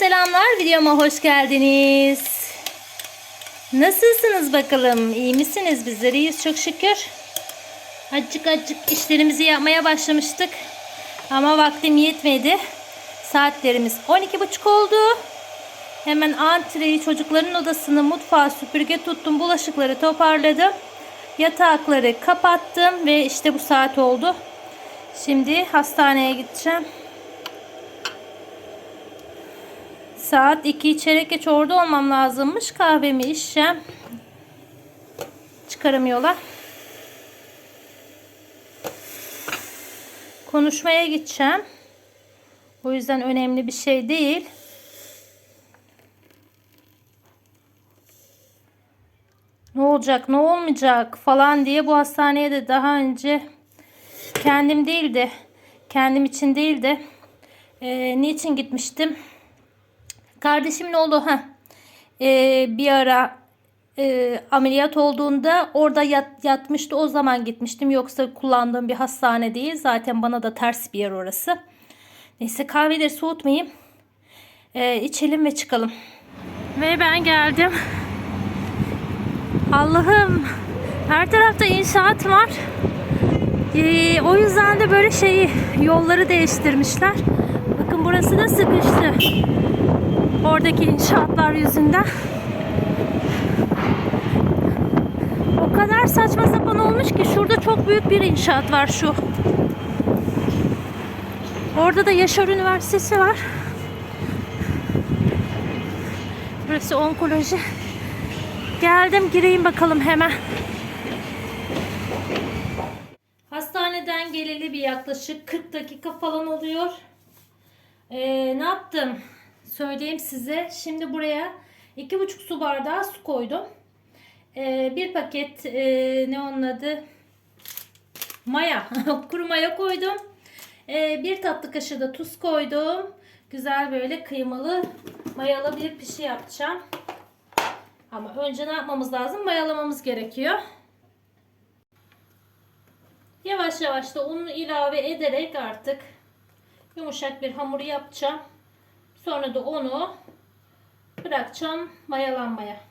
selamlar. Videoma hoş geldiniz. Nasılsınız bakalım? İyi misiniz? Bizler iyiyiz çok şükür. Acık acık işlerimizi yapmaya başlamıştık. Ama vaktim yetmedi. Saatlerimiz 12.30 oldu. Hemen antreyi, çocukların odasını, mutfağı süpürge tuttum. Bulaşıkları toparladım. Yatakları kapattım ve işte bu saat oldu. Şimdi hastaneye gideceğim. Saat 2 çeyrek geç orada olmam lazımmış. Kahvemi içeceğim. Çıkarım yola. Konuşmaya gideceğim. O yüzden önemli bir şey değil. Ne olacak, ne olmayacak falan diye bu hastaneye de daha önce kendim değil de kendim için değil de e, niçin gitmiştim? Kardeşimin oğlu ha e, bir ara e, ameliyat olduğunda orada yat, yatmıştı. O zaman gitmiştim. Yoksa kullandığım bir hastane değil. Zaten bana da ters bir yer orası. Neyse kahveleri soğutmayayım. E, içelim ve çıkalım. Ve ben geldim. Allah'ım her tarafta inşaat var. E, o yüzden de böyle şeyi yolları değiştirmişler. Bakın burası da sıkıştı. Oradaki inşaatlar yüzünden. O kadar saçma sapan olmuş ki şurada çok büyük bir inşaat var şu. Orada da Yaşar Üniversitesi var. Burası onkoloji. Geldim gireyim bakalım hemen. Hastaneden geleli bir yaklaşık 40 dakika falan oluyor. Ee, ne yaptım? Söyleyeyim size. Şimdi buraya 2,5 su bardağı su koydum. Ee, bir paket e, ne onun adı? Maya. Kuru maya koydum. Ee, bir tatlı kaşığı da tuz koydum. Güzel böyle kıymalı mayalı bir pişi yapacağım. Ama önce ne yapmamız lazım? Mayalamamız gerekiyor. Yavaş yavaş da unu ilave ederek artık yumuşak bir hamur yapacağım. Sonra da onu bırakacağım mayalanmaya.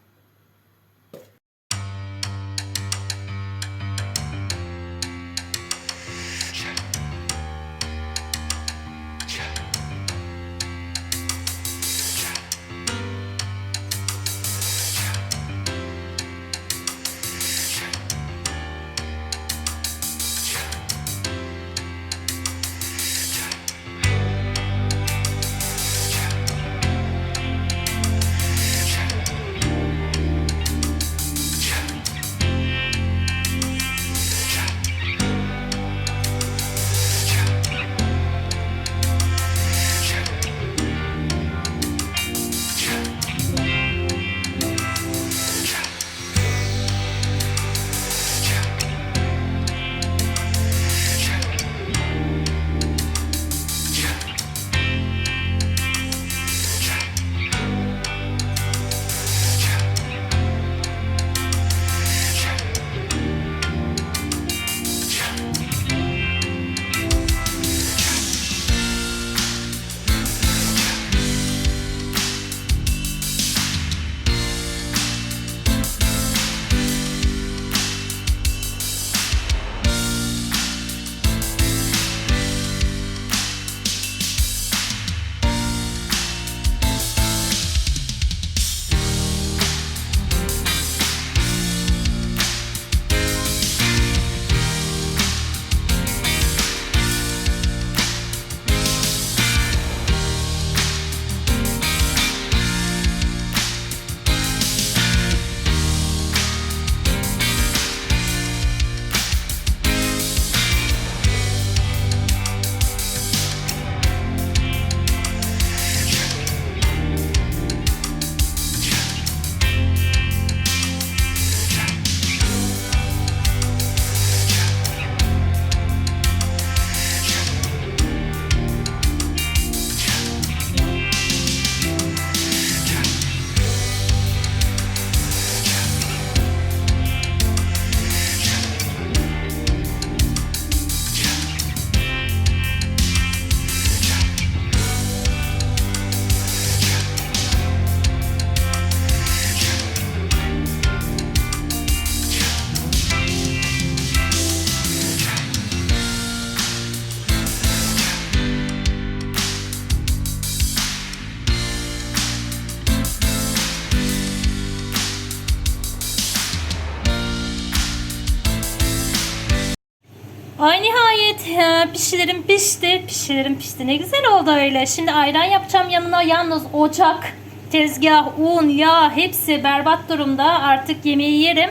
Ay nihayet e, pişilerim pişti. Pişilerim pişti. Ne güzel oldu öyle. Şimdi ayran yapacağım yanına yalnız ocak, tezgah, un, yağ hepsi berbat durumda. Artık yemeği yerim.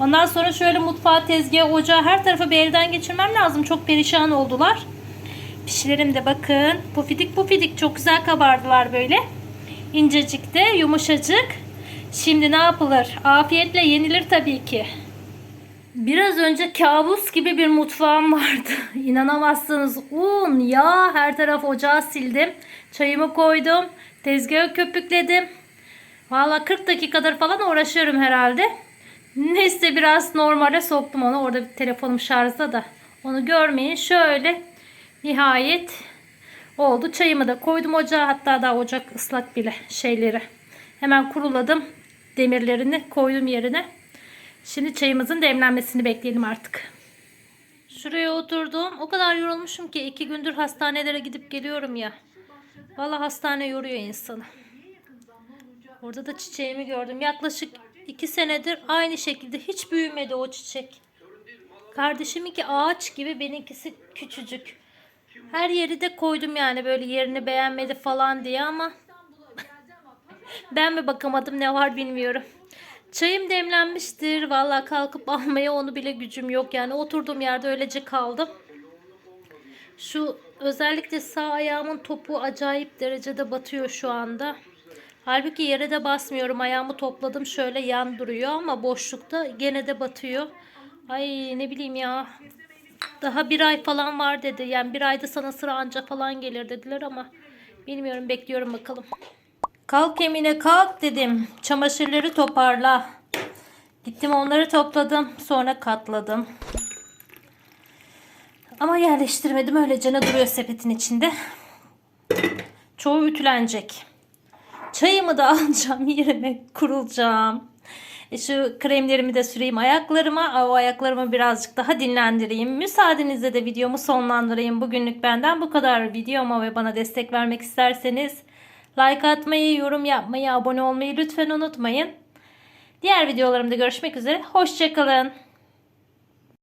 Ondan sonra şöyle mutfağı, tezgahı, ocağı her tarafı bir elden geçirmem lazım. Çok perişan oldular. Pişilerim de bakın. Pufidik pufidik çok güzel kabardılar böyle. İncecik de yumuşacık. Şimdi ne yapılır? Afiyetle yenilir tabii ki. Biraz önce kabus gibi bir mutfağım vardı. İnanamazsınız. Un, yağ, her taraf ocağı sildim. Çayımı koydum. Tezgahı köpükledim. Valla 40 dakikadır falan uğraşıyorum herhalde. Neyse biraz normale soktum onu. Orada bir telefonum şarjda da. Onu görmeyin. Şöyle nihayet oldu. Çayımı da koydum ocağa. Hatta daha ocak ıslak bile şeyleri. Hemen kuruladım. Demirlerini koydum yerine. Şimdi çayımızın demlenmesini bekleyelim artık. Şuraya oturdum. O kadar yorulmuşum ki iki gündür hastanelere gidip geliyorum ya. Valla hastane yoruyor insanı. Orada da çiçeğimi gördüm. Yaklaşık iki senedir aynı şekilde hiç büyümedi o çiçek. Kardeşiminki ağaç gibi benimkisi küçücük. Her yeri de koydum yani böyle yerini beğenmedi falan diye ama ben mi bakamadım ne var bilmiyorum. Çayım demlenmiştir. Vallahi kalkıp almaya onu bile gücüm yok. Yani oturduğum yerde öylece kaldım. Şu özellikle sağ ayağımın topu acayip derecede batıyor şu anda. Halbuki yere de basmıyorum. Ayağımı topladım şöyle yan duruyor ama boşlukta gene de batıyor. Ay ne bileyim ya. Daha bir ay falan var dedi. Yani bir ayda sana sıra anca falan gelir dediler ama bilmiyorum bekliyorum bakalım. Kalk Emine kalk dedim. Çamaşırları toparla. Gittim onları topladım. Sonra katladım. Ama yerleştirmedim. Öylece ne duruyor sepetin içinde. Çoğu ütülenecek. Çayımı da alacağım yerime kurulacağım. E şu kremlerimi de süreyim ayaklarıma. O ayaklarımı birazcık daha dinlendireyim. Müsaadenizle de videomu sonlandırayım. Bugünlük benden bu kadar. Videoma ve bana destek vermek isterseniz like atmayı, yorum yapmayı, abone olmayı lütfen unutmayın. Diğer videolarımda görüşmek üzere. Hoşçakalın.